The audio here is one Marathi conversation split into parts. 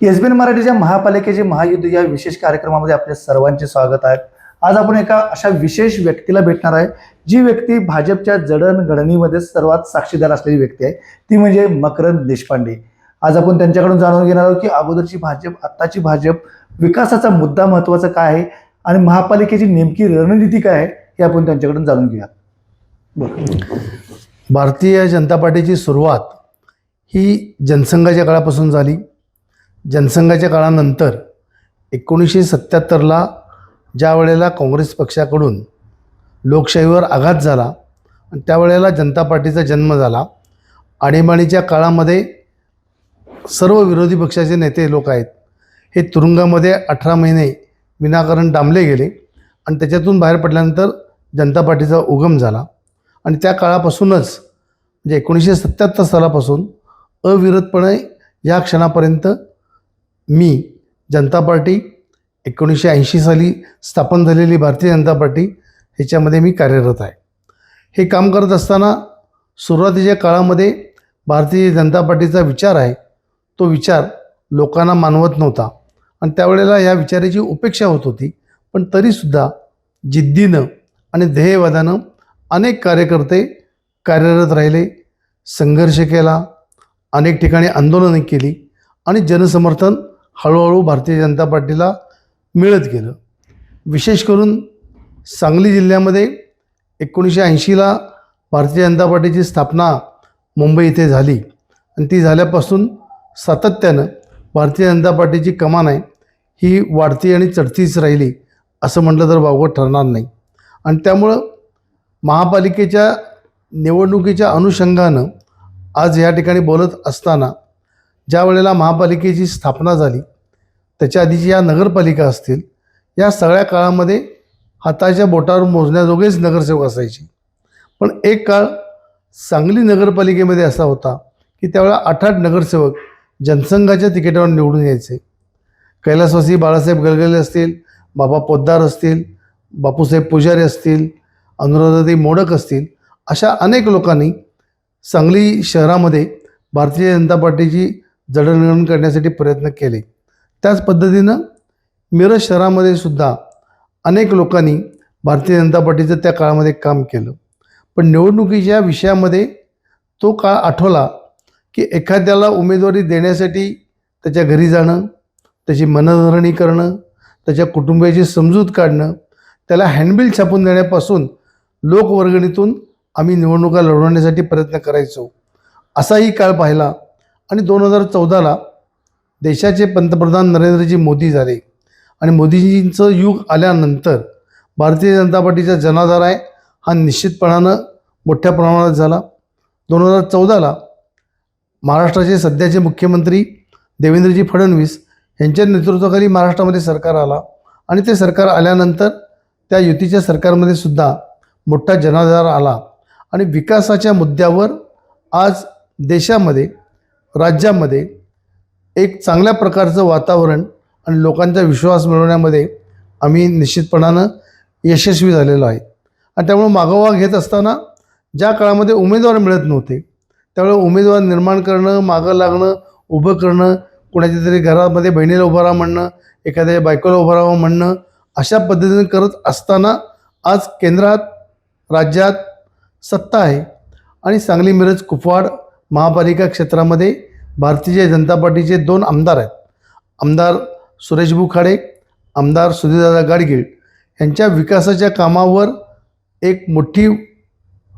एस बी एन मराठीच्या महापालिकेचे महायुद्ध या विशेष कार्यक्रमामध्ये आपले सर्वांचे स्वागत आहे. आज आपण एका अशा विशेष व्यक्तीला भेटणार आहे जी व्यक्ती भाजपच्या जडणघडणीमध्ये सर्वात साक्षीदार असलेली व्यक्ती आहे. ती म्हणजे मकरंद देशपांडे. आज आपण त्यांच्याकडून जाणून घेणार आहोत की अगोदरची भाजप आत्ताची भाजप विकासाचा मुद्दा महत्त्वाचा काय आहे आणि महापालिकेची नेमकी रणनीती काय आहे हे आपण त्यांच्याकडून जाणून घेऊया बरं भारतीय जनता पार्टीची सुरुवात ही जनसंघाच्या काळापासून झाली. जनसंघाच्या काळानंतर एकोणीसशे सत्त्याहत्तरला ज्या वेळेला काँग्रेस पक्षाकडून लोकशाहीवर आघात झाला आणि त्यावेळेला जनता पार्टीचा जन्म झाला आणीबाणीच्या काळामध्ये सर्व विरोधी पक्षाचे नेते लोक आहेत हे तुरुंगामध्ये अठरा महिने विनाकारण डांबले गेले आणि त्याच्यातून बाहेर पडल्यानंतर जनता पार्टीचा उगम झाला. आणि त्या काळापासूनच म्हणजे एकोणीसशे सत्त्याहत्तर सालापासून अविरतपणे या क्षणापर्यंत मी जनता पार्टी एकोणीसशे ऐंशी साली स्थापन झालेली भारतीय जनता पार्टी ह्याच्यामध्ये मी कार्यरत आहे. हे काम करत असताना सुरुवातीच्या काळामध्ये भारतीय जनता पार्टीचा विचार आहे तो विचार लोकांना मानवत नव्हता. आणि त्यावेळेला या विचाराची उपेक्षा होत होती पण तरीसुद्धा जिद्दीनं आणि ध्येयवादानं अनेक कार्यकर्ते कार्यरत राहिले संघर्ष केला अनेक ठिकाणी आंदोलनं केली आणि जनसमर्थन हळूहळू भारतीय जनता पार्टीला मिळत गेलं. विशेष करून सांगली जिल्ह्यामध्ये एकोणीसशे ऐंशीला भारतीय जनता पार्टीची स्थापना मुंबई इथे झाली. आणि ती झाल्यापासून सातत्यानं भारतीय जनता पार्टीची कमान आहे ही वाढती आणि चढतीच राहिली असं म्हटलं तर वावगं ठरणार नाही. आणि त्यामुळं महापालिकेच्या निवडणुकीच्या अनुषंगानं आज या ठिकाणी बोलत असताना ज्या वेळेला महापालिकेची स्थापना झाली त्याच्या आधीची या नगरपालिका असतील या सगळ्या काळामध्ये हाताच्या बोटावर मोजण्याजोगेच नगरसेवक असायचे. पण एक काळ सांगली नगरपालिकेमध्ये असा होता की त्यावेळेला आठ आठ नगरसेवक जनसंघाच्या तिकिटावर निवडून यायचे. कैलासवासी बाळासाहेब गलगले असतील बाबा पोद्दार असतील बापूसाहेब पुजारी असतील अनुराधाताई मोडक असतील अशा अनेक लोकांनी सांगली शहरामध्ये भारतीय जनता पार्टीची जडणघडण करण्यासाठी प्रयत्न केले. त्याच पद्धतीनं मिरज शहरामध्ये सुद्धा अनेक लोकांनी भारतीय जनता पार्टीचं त्या काळामध्ये काम केलं. पण निवडणुकीच्या विषयामध्ये तो काळ आठवला की एखाद्याला उमेदवारी देण्यासाठी त्याच्या घरी जाणं त्याची मनधरणी करणं त्याच्या कुटुंबियाची समजूत काढणं त्याला हँडबिल छापून देण्यापासून लोकवर्गणीतून आम्ही निवडणुका लढवण्यासाठी प्रयत्न करायचो. असाही काळ पाहिला आणि दोन हजार चौदाला देशाचे पंतप्रधान नरेंद्रजी मोदी झाले. आणि मोदीजींचं युग आल्यानंतर भारतीय जनता पार्टीचा जनाधार आहे हा निश्चितपणानं मोठ्या प्रमाणात झाला. दोन हजार चौदाला महाराष्ट्राचे सध्याचे मुख्यमंत्री देवेंद्रजी फडणवीस यांच्या नेतृत्वाखाली महाराष्ट्रामध्ये सरकार आला. आणि ते सरकार आल्यानंतर त्या युतीच्या सरकारमध्ये सुद्धा मोठा जनाधार आला. आणि विकासाच्या मुद्द्यावर आज देशामध्ये राज्यामध्ये एक चांगल्या प्रकारचं वातावरण आणि लोकांचा विश्वास मिळवण्यामध्ये आम्ही निश्चितपणानं यशस्वी झालेलो आहे. आणि त्यामुळे मागोवा घेत असताना ज्या काळामध्ये उमेदवार मिळत नव्हते त्यामुळे उमेदवार निर्माण करणं मागं लागणं उभं करणं कोणाच्या तरी घरामध्ये बहिणीला उभं राहा म्हणणं एखाद्या बायकोला उभं राहावं म्हणणं अशा पद्धतीने करत असताना आज केंद्रात राज्यात सत्ता आहे. आणि सांगली मिरज कुपवाड महापालिका क्षेत्रामध्ये भारतीय जनता पार्टीचे दोन आमदार आहेत. आमदार सुरेश बुखाडे आमदार सुधीरदादा गाडगीळ. यांच्या विकासाच्या कामावर एक मोठी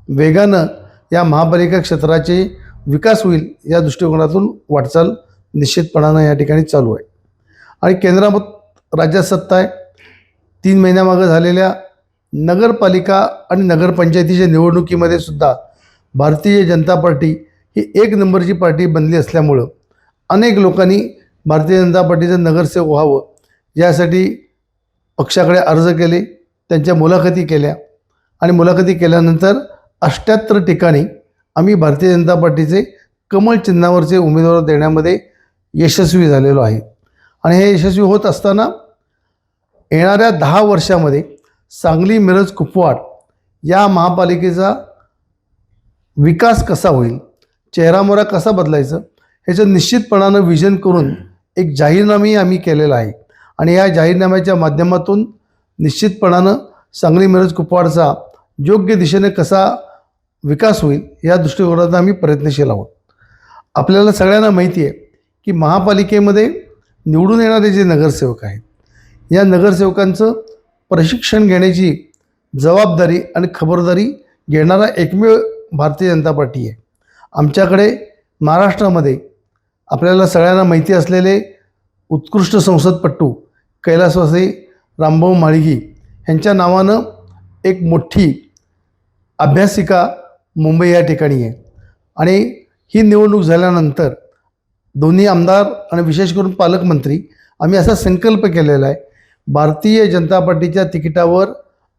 वेगानं या महापालिका क्षेत्राचे विकास होईल या दृष्टिकोनातून वाटचाल निश्चितपणानं या ठिकाणी चालू आहे. आणि केंद्रात राज्यात सत्ता आहे. तीन महिन्यामागं झालेल्या नगरपालिका आणि नगरपंचायतीच्या निवडणुकीमध्ये सुद्धा भारतीय जनता पार्टी ही एक नंबरची पार्टी बनली असल्यामुळं अनेक लोकांनी भारतीय जनता पार्टीचं नगरसेवक व्हावं यासाठी पक्षाकडे अर्ज केले त्यांच्या मुलाखती केल्या आणि मुलाखती केल्यानंतर अष्ट्याहत्तर ठिकाणी आम्ही भारतीय जनता पार्टीचे कमल चिन्हावरचे उमेदवार देण्यामध्ये यशस्वी झालेलो आहे. आणि हे यशस्वी होत असताना येणाऱ्या दहा वर्षामध्ये सांगली मिरज कुपवाड या महापालिकेचा विकास कसा होईल चेहरामोहरा कसा बदलायचं? ह्याचं निश्चितपणानं विजन करून एक जाहीरनामाही आम्ही केलेला आहे. आणि या जाहीरनाम्याच्या माध्यमातून निश्चितपणानं सांगली मिरज कुपवाडचा योग्य दिशेने कसा विकास होईल या दृष्टिकोनातून आम्ही प्रयत्नशील आहोत. आपल्याला सगळ्यांना माहिती आहे की महापालिकेमध्ये निवडून येणारे जे नगरसेवक आहेत या नगरसेवकांचं प्रशिक्षण घेण्याची जबाबदारी आणि खबरदारी घेणारा एकमेव भारतीय जनता पार्टी आहे. आमच्याकडे महाराष्ट्रामध्ये आपल्याला सगळ्यांना माहिती असलेले उत्कृष्ट संसदपट्टू कैलासवासी रामभाऊ माळगी यांच्या नावानं एक मोठी अभ्यासिका मुंबई या ठिकाणी आहे. आणि ही निवडणूक झाल्यानंतर दोन्ही आमदार आणि विशेष करून पालकमंत्री आम्ही असा संकल्प केलेला आहे भारतीय जनता पार्टीच्या तिकिटावर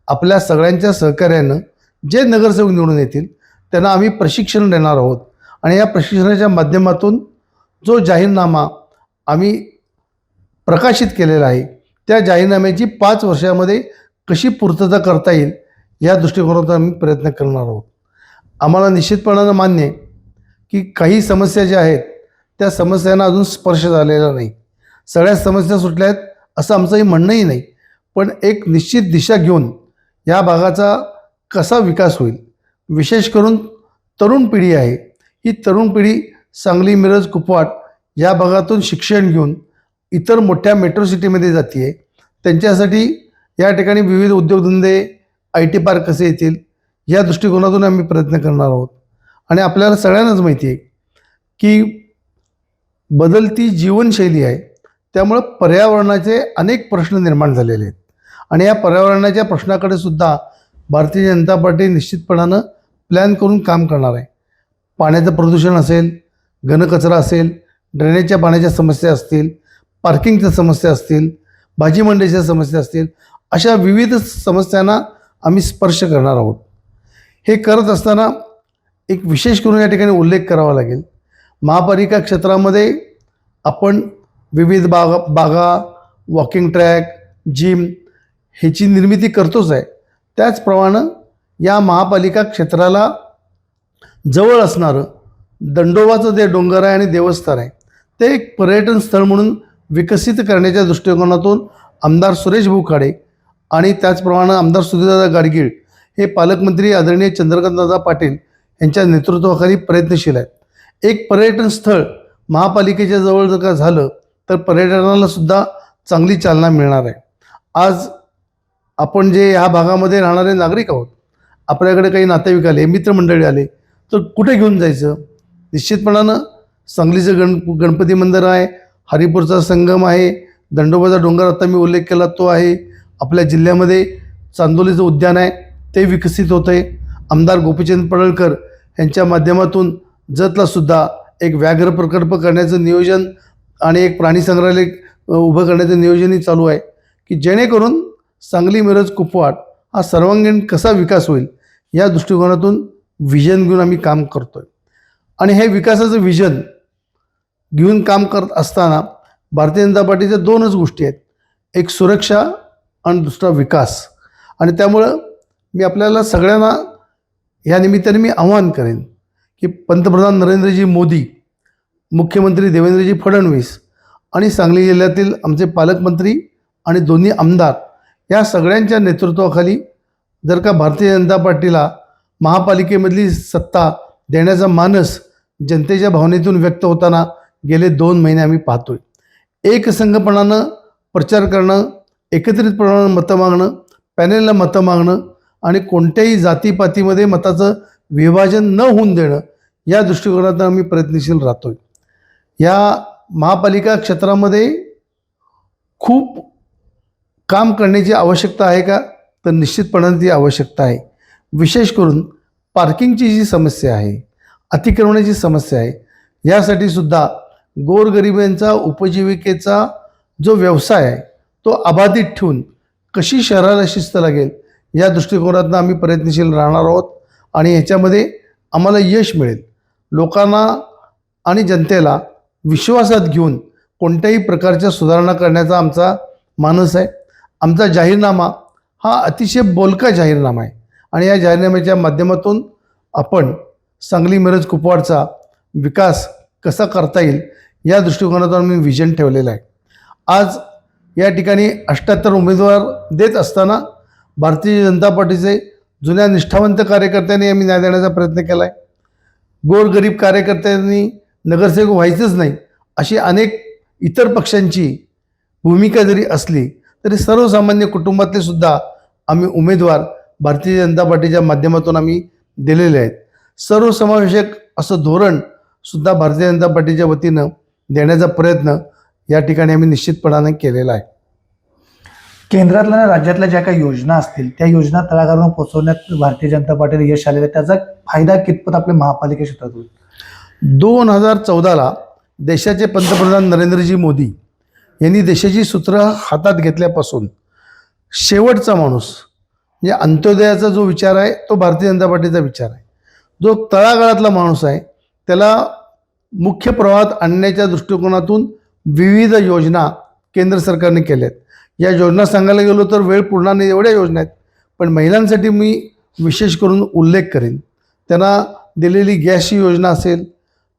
आपल्या सगळ्यांच्या सहकार्यानं जे नगरसेवक निवडून येतील त्यांना आम्ही प्रशिक्षण देणार आहोत. आणि या प्रशिक्षणाच्या माध्यमातून जो जाहीरनामा आम्ही प्रकाशित केलेला आहे त्या जाहीरनाम्याची पाच वर्षामध्ये कशी पूर्तता करता येईल या दृष्टिकोनातून आम्ही प्रयत्न करणार आहोत. आम्हाला निश्चितपणानं मान्य आहे की काही समस्या ज्या आहेत त्या समस्यांना अजून स्पर्श झालेला नाही. सगळ्या समस्या सुटल्या आहेत असं आमचंही म्हणणंही नाही. पण एक निश्चित दिशा घेऊन या भागाचा कसा विकास होईल विशेष करून तरुण पिढी आहे. ही तरुण पिढी सांगली मिरज कुपवाट या भागातून शिक्षण घेऊन इतर मोठ्या मेट्रो सिटीमध्ये जाते आहे त्यांच्यासाठी या ठिकाणी विविध उद्योगधंदे आय टी पार्क कसे येतील. या दृष्टिकोनातून आम्ही प्रयत्न करणार आहोत. आणि आपल्याला सगळ्यांनाच माहिती आहे की बदलती जीवनशैली आहे. त्यामुळं पर्यावरणाचे अनेक प्रश्न निर्माण झालेले आहेत. आणि या पर्यावरणाच्या प्रश्नाकडे सुद्धा भारतीय जनता पार्टी निश्चितपणानं प्लॅन करून काम करणार आहे. पाण्याचं प्रदूषण असेल घनकचरा असेल ड्रेनेजच्या पाण्याच्या समस्या असतील पार्किंगच्या समस्या असतील भाजी मंडईच्या समस्या असतील अशा विविध समस्यांना आम्ही स्पर्श करणार आहोत. हे करत असताना एक विशेष करून या ठिकाणी उल्लेख करावा लागेल. महापालिका क्षेत्रामध्ये आपण विविध बागा बागा वॉकिंग ट्रॅक जिम ह्याची निर्मिती करतोच आहे. त्याचप्रमाणे या महापालिका क्षेत्राला जवळ असणारं दंडोबाचं जे डोंगर आहे आणि देवस्थान आहे ते एक पर्यटन स्थळ म्हणून विकसित करण्याच्या दृष्टिकोनातून आमदार सुरेश भुखाडे आणि त्याचप्रमाणे आमदार सुधीरदादा गाडगीळ हे पालकमंत्री आदरणीय चंद्रकांतदादा पाटील यांच्या नेतृत्वाखाली प्रयत्नशील आहेत. एक पर्यटन स्थळ महापालिकेच्या जवळ जर का झालं तर पर्यटनाला सुद्धा चांगली चालना मिळणार आहे. आज आपण जे ह्या भागामध्ये राहणारे नागरिक आहोत आपल्याकडे काही नातेवाईक आले मित्रमंडळी आले तर कुठे घेऊन जायचं? निश्चितपणानं सांगलीचं गण गणपती मंदिर आहे हरिपूरचा संगम आहे दंडोबाचा डोंगर आता मी उल्लेख केला तो आहे आपल्या जिल्ह्यामध्ये चांदोलीचं उद्यान आहे ते विकसित होतं आहे आमदार गोपीचंद पडळकर यांच्या माध्यमातून जतलासुद्धा एक व्याघ्र प्रकल्प करण्याचं नियोजन आणि एक प्राणी संग्रहालय उभं करण्याचं नियोजनही चालू आहे की जेणेकरून सांगली मिरज कुपवाड हा सर्वांगीण कसा विकास होईल या दृष्टिकोनातून व्हिजन घेऊन आम्ही काम करतो आहे आणि हे विकासाचं व्हिजन घेऊन काम करत असताना भारतीय जनता पार्टीच्या दोनच गोष्टी आहेत. एक सुरक्षा आणि दुसरा विकास. आणि त्यामुळं मी आपल्याला सगळ्यांना या निमित्ताने मी आवाहन करेन की पंतप्रधान नरेंद्रजी मोदी मुख्यमंत्री देवेंद्रजी फडणवीस आणि सांगली जिल्ह्यातील आमचे पालकमंत्री आणि दोन्ही आमदार या सगळ्यांच्या नेतृत्वाखाली जर का भारतीय जनता पार्टीला महापालिकेमधली सत्ता देण्याचा मानस जनतेच्या भावनेतून व्यक्त होताना गेले दोन महिने आम्ही पाहतोय. एकसंघपणानं प्रचार करणं एकत्रितपणानं मतं मागणं पॅनेलला मतं मागणं आणि कोणत्याही जातीपातीमध्ये मताचं विभाजन न होऊन देणं या दृष्टिकोनातून आम्ही प्रयत्नशील राहतोय. या महापालिका क्षेत्रामध्ये खूप काम करण्याची आवश्यकता आहे का? तर निश्चितपणाने ती आवश्यकता आहे. विशेष करून पार्किंगची जी समस्या आहे अतिक्रमणाची समस्या आहे यासाठी सुद्धा गोरगरिबांचा उपजीविकेचा जो व्यवसाय आहे तो अबाधित ठेवून कशी शहराला शिस्त लागेल या दृष्टिकोनातून आम्ही प्रयत्नशील राहणार आहोत आणि ह्याच्यामध्ये आम्हाला यश मिळेल. लोकांना आणि जनतेला विश्वासात घेऊन कोणत्याही प्रकारच्या सुधारणा करण्याचा आमचा मानस आहे. आमचा जाहीरनामा हा अतिशय बोलका जाहीरनामा आहे. आणि या जाहीरनाम्याच्या माध्यमातून आपण सांगली मिरज कुपवाडचा विकास कसा करता येईल या दृष्टिकोनातून आम्ही विजन ठेवलेलं आहे. आज या ठिकाणी अष्ट्याहत्तर उमेदवार देत असताना भारतीय जनता पार्टीचे जुन्या निष्ठावंत कार्यकर्त्यांनी आम्ही न्याय देण्याचा प्रयत्न केला आहे गोरगरीब कार्यकर्त्यांनी नगरसेवक व्हायचंच नाही अशी अनेक इतर पक्षांची भूमिका जरी असली तरी सर्वसामान्य कुटुंबातले सुद्धा आम्ही उमेदवार भारतीय जनता पार्टीच्या माध्यमातून आम्ही दिलेले आहेत. सर्वसमावेशक असं धोरण सुद्धा भारतीय जनता पार्टीच्या वतीनं देण्याचा प्रयत्न या ठिकाणी आम्ही निश्चितपणाने केलेला आहे. केंद्रातल्या राज्यातल्या ज्या काही योजना असतील त्या योजना तळागाळावर पोहोचवण्यात भारतीय जनता पार्टीला यश आलेलं आहे. त्याचा फायदा कितपत आपल्या महापालिका क्षेत्रात होईल दोन हजार चौदाला देशाचे पंतप्रधान नरेंद्रजी मोदी यांनी देशाची सूत्र हातात घेतल्यापासून शेवटचा माणूस म्हणजे अंत्योदयाचा जो विचार आहे तो भारतीय जनता पार्टीचा विचार आहे. जो तळागाळातला माणूस आहे त्याला मुख्य प्रवाहात आणण्याच्या दृष्टिकोनातून विविध योजना केंद्र सरकारने केल्या आहेत या योजना सांगायला गेलो तर वेळ पूर्ण नाही एवढ्या योजना आहेत. पण महिलांसाठी मी विशेष करून उल्लेख करेन. त्यांना दिलेली गॅसची योजना असेल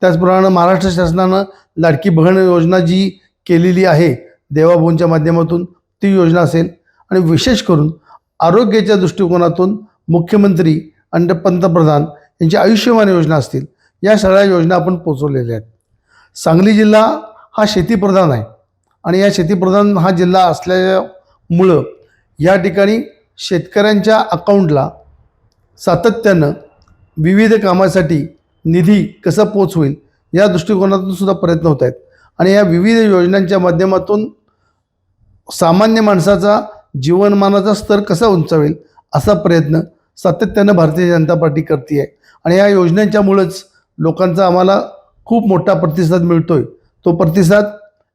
त्याचप्रमाणे महाराष्ट्र शासनानं लाडकी बहण योजना जी केलेली आहे. देवाभाऊंच्या माध्यमातून ती योजना असेल. आणि विशेष करून आरोग्याच्या दृष्टिकोनातून मुख्यमंत्री आणि पंतप्रधान यांची आयुष्यमान योजना असतील. या सगळ्या योजना आपण पोचवलेल्या आहेत. सांगली जिल्हा हा शेतीप्रधान आहे. आणि या शेतीप्रधान हा जिल्हा असल्यामुळं या ठिकाणी शेतकऱ्यांच्या अकाउंटला सातत्यानं विविध कामासाठी निधी कसा पोच होईल या दृष्टिकोनातून सुद्धा प्रयत्न होत आहेत. आणि या विविध योजनांच्या माध्यमातून सामान्य माणसाचा जीवनमानाचा स्तर कसा उंचावेल असा प्रयत्न सातत्यानं भारतीय जनता पार्टी करते आहे आणि या योजनांच्यामुळंच लोकांचा आम्हाला खूप मोठा प्रतिसाद मिळतो आहे तो प्रतिसाद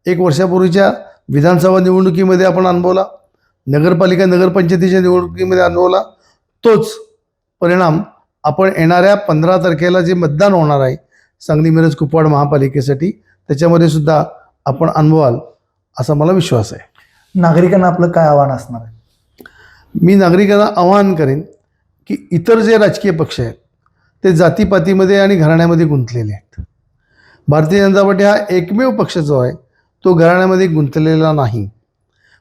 एक वर्षापूर्वीच्या विधानसभा निवडणुकीमध्ये आपण अनुभवला नगरपालिका नगरपंचायतीच्या निवडणुकीमध्ये अनुभवला. तोच परिणाम आपण येणाऱ्या पंधरा तारखेला जे मतदान होणार आहे सांगली मिरज कुपवाड महापालिकेसाठी त्याच्यामध्ये सुद्धा आपण अनुभवाल असा मला विश्वास आहे. नागरिकांना आपलं काय आव्हान असणार आहे? मी नागरिकांना आवाहन करेन की इतर जे राजकीय पक्ष आहेत ते जातीपातीमध्ये आणि घराण्यामध्ये गुंतलेले आहेत. भारतीय जनता पार्टी हा एकमेव पक्ष जो आहे तो घराण्यामध्ये गुंतलेला नाही.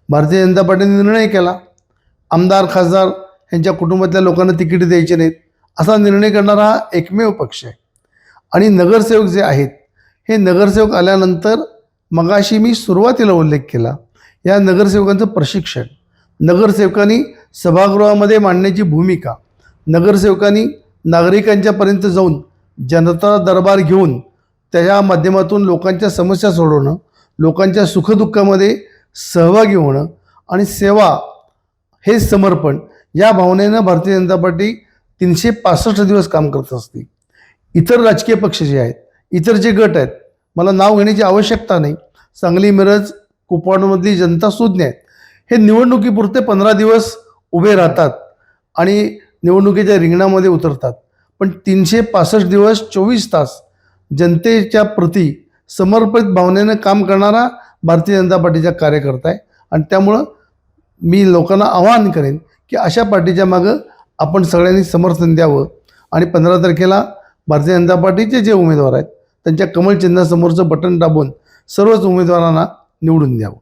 भारतीय जनता पार्टीने निर्णय केला आमदार खासदार यांच्या कुटुंबातल्या लोकांना तिकीट द्यायचे नाहीत असा निर्णय करणारा हा एकमेव पक्ष आहे. आणि नगरसेवक जे आहेत हे नगरसेवक आल्यानंतर मगाशी मी सुरुवातीला उल्लेख केला. या नगरसेवकांचं प्रशिक्षण. नगरसेवकांनी सभागृहामध्ये मांडण्याची भूमिका. नगरसेवकांनी नागरिकांच्यापर्यंत जाऊन जनता दरबार घेऊन त्या माध्यमातून लोकांच्या समस्या सोडवणं लोकांच्या सुखदुःखामध्ये सहभागी होणं आणि सेवा हे समर्पण या भावनेनं भारतीय जनता पार्टी तीनशे पासष्ट दिवस काम करत असते. इतर राजकीय पक्ष जे आहेत इतर जे गट आहेत मला नाव घेण्याची आवश्यकता नाही. सांगली मिरज कुपवाडमधली जनता सुज्ञ आहेत. हे निवडणुकीपुरते पंधरा दिवस उभे राहतात आणि निवडणुकीच्या रिंगणामध्ये उतरतात. पण तीनशे पासष्ट दिवस चोवीस तास जनतेच्या प्रती समर्पित भावनेनं काम करणारा भारतीय जनता पार्टीचा कार्यकर्ता आहे. आणि त्यामुळं मी लोकांना आवाहन करेन की अशा पार्टीच्या मागं आपण सगळ्यांनी समर्थन द्यावं. आणि पंधरा तारखेला भारतीय जनता पार्टीचे जे उमेदवार आहेत त्यांच्या कमल चिन्हासमोरचं बटन दाबून सर्वच उमेदवारांना निवडून द्यावं.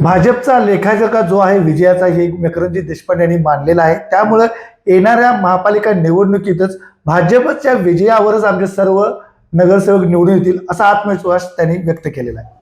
भाजपचा लेखाजका जो आहे विजयाचा हे विक्रमजी देशपांडे यांनी मानलेला आहे. त्यामुळं येणाऱ्या महापालिका निवडणुकीतच भाजपच्या विजयावरच आमचे सर्व नगरसेवक निवडून येतील असा आत्मविश्वास त्यांनी व्यक्त केलेला आहे.